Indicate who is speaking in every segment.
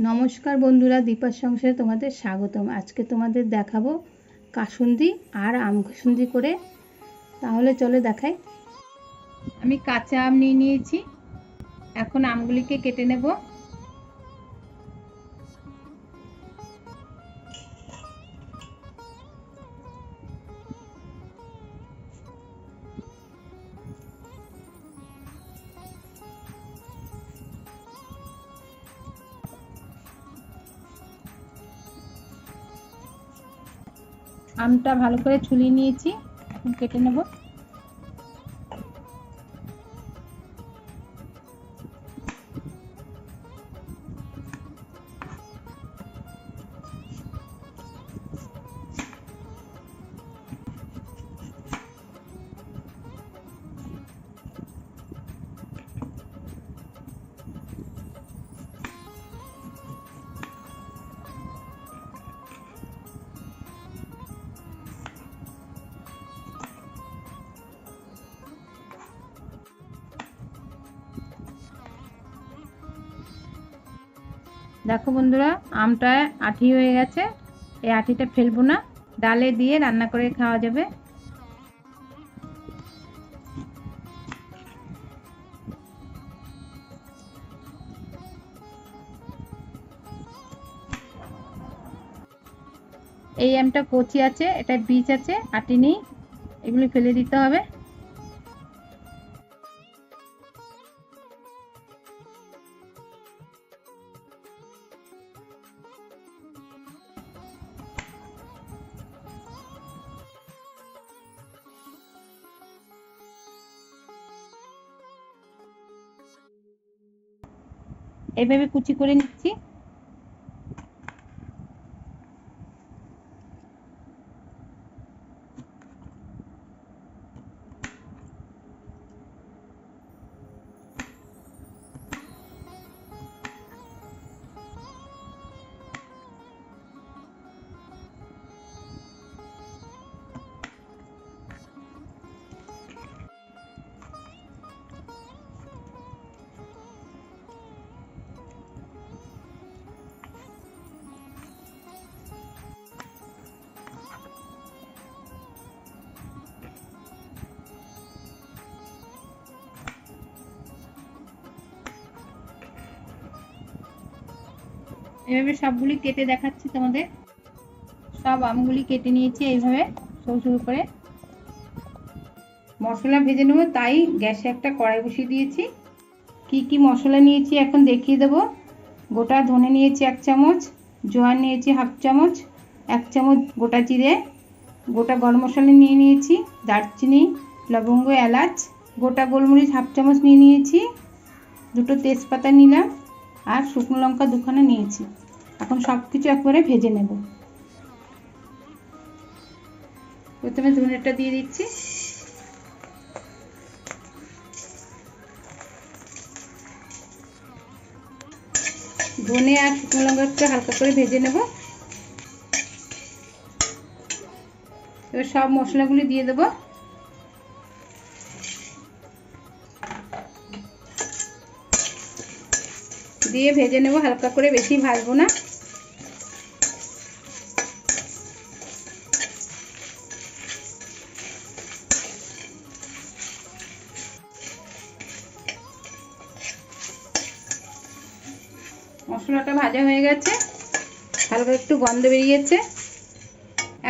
Speaker 1: নমস্কার বন্ধুরা দীপার সংসারে তোমাদের স্বাগতম। আজকে তোমাদের দেখাবো কাসুন্দি আর আম কাসুন্দি করে। তাহলে চলে দেখাই। আমি কাঁচা আম নিয়ে নিয়েছি। এখন আমগুলিকে কেটে নেব। আমটা ভালো করে ছুলিয়ে নিয়েছি কেটে নেব। দেখো বন্ধুরা, আমটা আঠি হয়ে গেছে। এই আঠিটা ফেলব না, ডালে দিয়ে রান্না করে খাওয়া যাবে। এই আমটা কচি আছে, এটা বীজ আছে, আটি নেই, এগুলি ফেলে দিতে হবে। এইভাবে কুচি করে নিচ্ছি। এভাবে সবগুলি কেটে দেখাচ্ছি তোমাদের। সব আমগুলি কেটে নিয়েছি এইভাবে, সরু সরু করে। মশলা ভেজে নেব, তাই গ্যাসে একটা কড়াই বসিয়ে দিয়েছি। কি কি মশলা নিয়েছি এখন দেখিয়ে দেব। গোটা ধনে নিয়েছি এক চামচ, জোয়ার নিয়েছি হাফ চামচ, এক চামচ গোটা জিরে, গোটা গরম মশলা নিয়ে নিয়েছি, দারচিনি, লবঙ্গ, এলাচ, গোটা গোলমরিচ হাফ চামচ নিয়ে নিয়েছি, দুটো তেজপাতা নিলাম। আর শুকনো লঙ্কা দুখানা নিয়েছি। এখন সব কিছু একবারে ভেজে নেব। প্রথমে ধনেটা দিয়ে দিচ্ছি। ধনে আর শুকনো লঙ্কা একটু হালকা করে ভেজে নেব। এবার সব মশলাগুলি দিয়ে দেবো। দিয়ে ভেজে নেব, হালকা করে, বেশি ভাজবো না। মশলাটা ভাজা হয়ে গেছে, হালকা একটু গন্ধ বেরিয়েছে।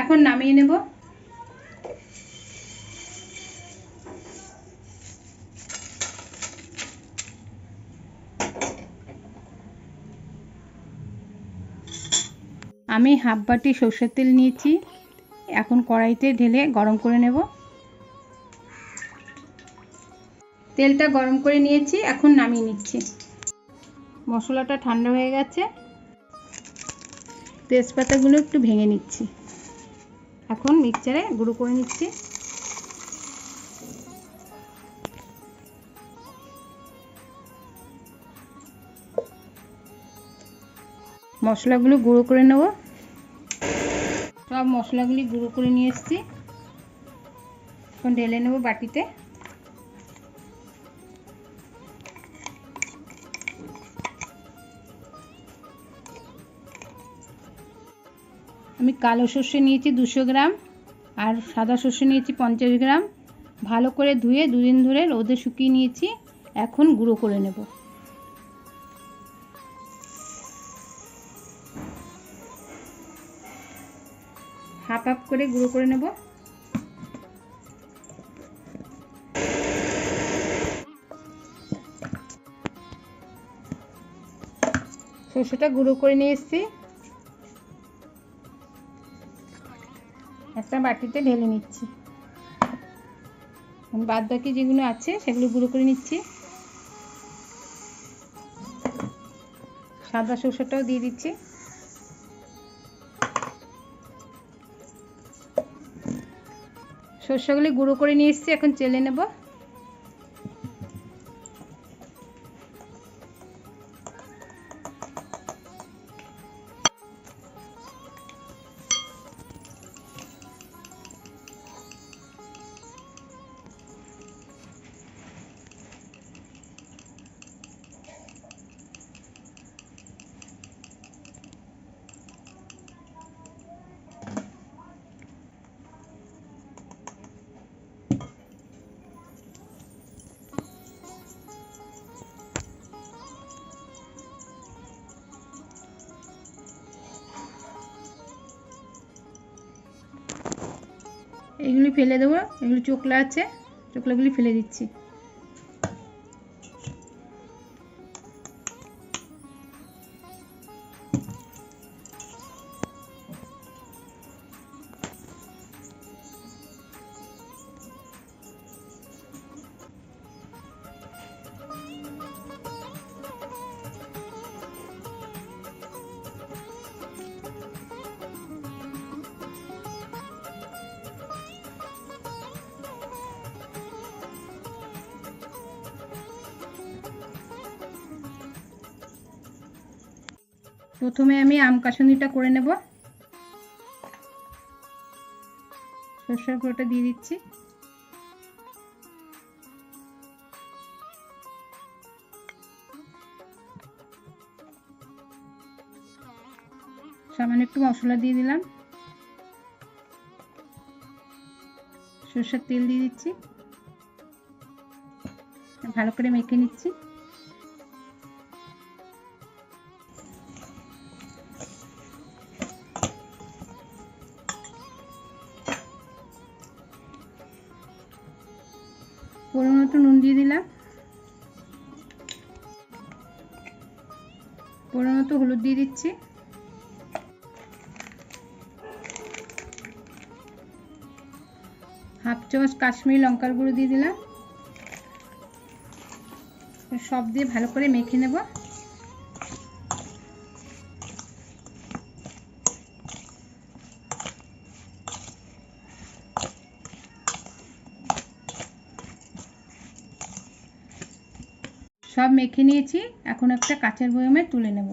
Speaker 1: এখন নামিয়ে নেব। আমি হাফ বাটি সর্ষের তেল নিয়েছি। এখন কড়াইতে ঢেলে গরম করে নেব। তেলটা গরম করে নিয়েছি, এখন নামিয়ে নিচ্ছি। মশলাটা ঠান্ডা হয়ে গেছে। তেজপাতাগুলো একটু ভেঙে নিচ্ছি। এখন মিক্সচারে গুঁড়ো করে নিচ্ছি। মশলাগুলো গুঁড়ো করে নেব। সব মশলাগুলি গুঁড়ো করে নিয়ে এসেছি। এখন ঢেলে নেব বাটিতে। আমি কালো সর্ষে নিয়েছি দুশো গ্রাম আর সাদা সর্ষে নিয়েছি পঞ্চাশ গ্রাম। ভালো করে ধুয়ে দুদিন ধরে রোদে শুকিয়ে নিয়েছি। এখন গুঁড়ো করে নেব। করে গুঁড়ো করে নেব। সর্ষেটা গুঁড়ো করে নিয়ে এসেছি। একটা বাটিতে ঢেলে নিচ্ছি। বাদ বাকি যেগুলো আছে সেগুলো গুঁড়ো করে নিচ্ছি। সাদা সর্ষেটাও দিয়ে দিচ্ছি। সর্ষেগুলি গুঁড়ো করে নিয়ে এসেছি এখন চেলে নেব। এগুলি ফেলে দেবো এগুলি চোখলা আছে চোখলাগুলি ফেলে দিচ্ছি। প্রথমে আমি আম কাসুন্দিটা করে নেব। সর্ষের গুঁড়োটা দিয়ে দিচ্ছি। সামান্য একটু মশলা দিয়ে দিলাম। সর্ষের তেল দিয়ে দিচ্ছি। ভালো করে মেখে নিচ্ছি। পরিমাণ মতো নুন দিয়ে দিলাম। পরিমাণ মতো হলুদ দিয়ে দিচ্ছি। হাফ চামচ কাশ্মীরি লঙ্কার গুঁড়ো দিয়ে দিলাম। সব দিয়ে ভালো করে মেখে নেব। সব মেখে নিয়েছি। এখন একটা কাঁচের বয়মে তুলে নেব।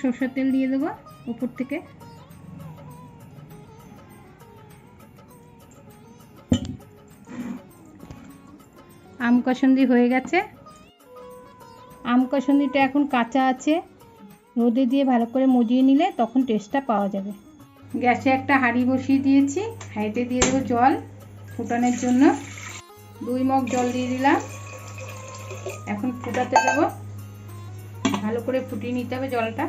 Speaker 1: সরষের তেল দিয়ে দেবো উপর থেকে। আম কসন্দি হয়ে গেছে। আম কসন্দিটা এখন কাঁচা আছে। রোদে দিয়ে ভালো করে মজিয়ে নিলে তখন টেস্টটা পাওয়া যাবে। গ্যাসে একটা হাঁড়ি বসিয়ে দিয়েছি। হাঁড়িতে দিয়ে দেবো জল ফুটানোর জন্য। দুই মগ জল দিয়ে দিলাম। এখন ফুটাতে দেবো। ভালো করে ফুটিয়ে নিতে হবে জলটা।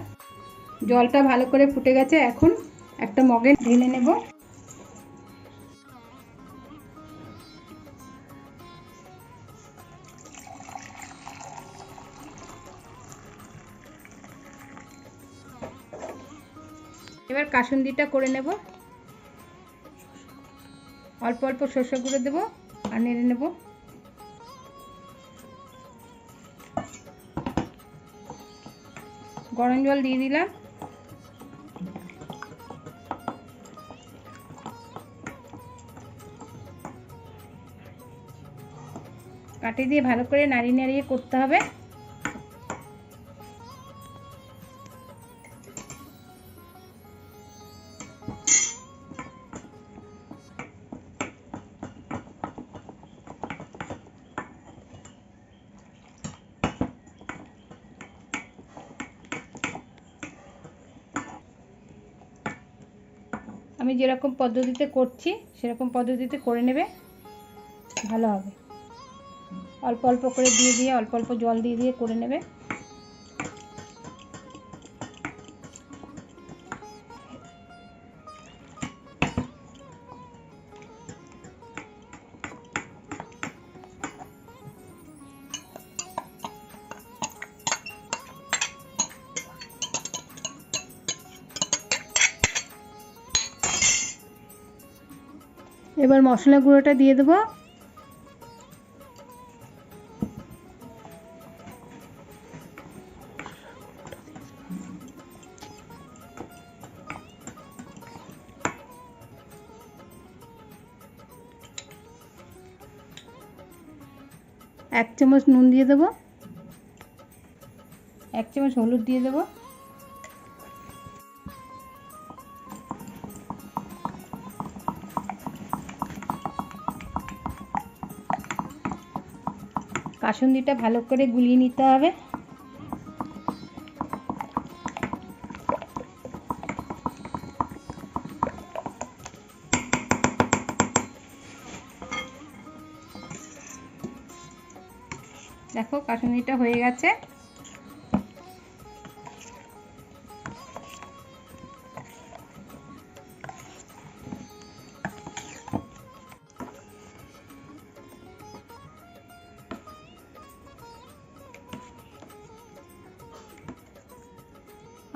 Speaker 1: জলটা ভালো করে ফুটে গেছে, এখন একটা মগে ঢেলে নেব। এবার কাসুন্দিটা করে নেব। অল্প অল্প শস্য গুঁড়ো দেবো আর নেড়ে নেব। গরম জল দিয়ে দিলাম। কাটি দিয়ে ভালো করে নাড়িয়ে নাড়িয়ে করতে হবে। আমি যেরকম পদ্ধতিতে করছি, সেরকম পদ্ধতিতে করে নেবে, ভালো হবে। অল্প অল্প করে দিয়ে দিয়ে, অল্প অল্প জল দিয়ে দিয়ে করে নেবে। এবার মশলা গুঁড়োটা দিয়ে দেবো। এক চামচ নুন দিয়ে দেবো। এক চামচ হলুদ দিয়ে দেবো। কাসুন্দিটা ভালো করে গুলিয়ে নিতে হবে। দেখো কাসুন্দিটা হয়ে গেছে।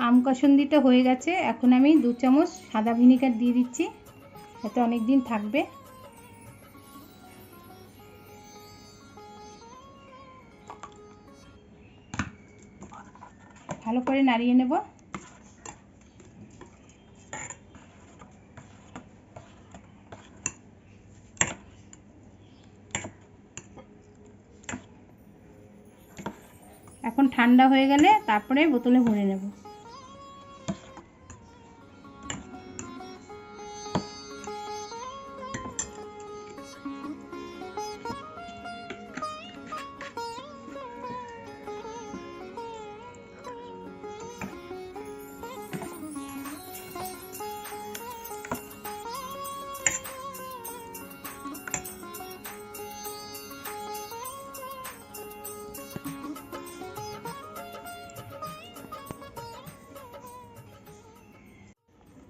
Speaker 1: আম কাসুন্দিটা হয়ে গেছে। এখন আমি দু চামচ সাদা ভিনিগার দিয়ে দিচ্ছি। এতে অনেক দিন থাকবে। ভালো করে নাড়িয়ে নেব। এখন ঠান্ডা হয়ে গেলে তারপরে বোতলে ভরে নেব।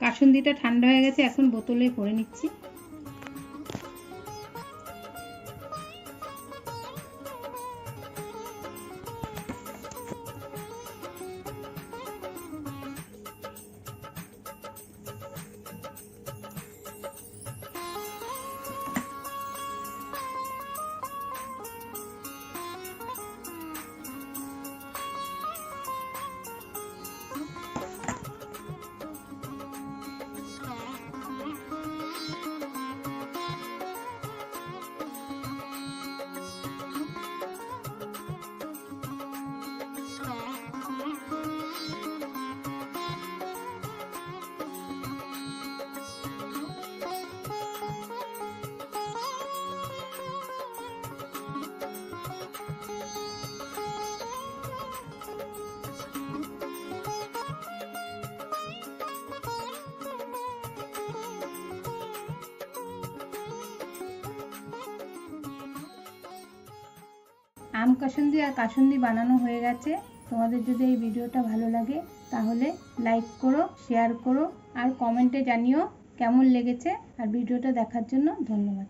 Speaker 1: কাসুন্দিটা ঠান্ডা হয়ে গেছে এখন বোতলে ভরে নিচ্ছি। আম কাসুন্দি আর কাসুন্দি বানানো হয়ে গেছে। তোমাদের যদি এই ভিডিওটা ভালো লাগে, তাহলে লাইক করো শেয়ার করো, আর কমেন্টে জানিও কেমন লেগেছে। আর ভিডিওটা দেখার জন্য ধন্যবাদ।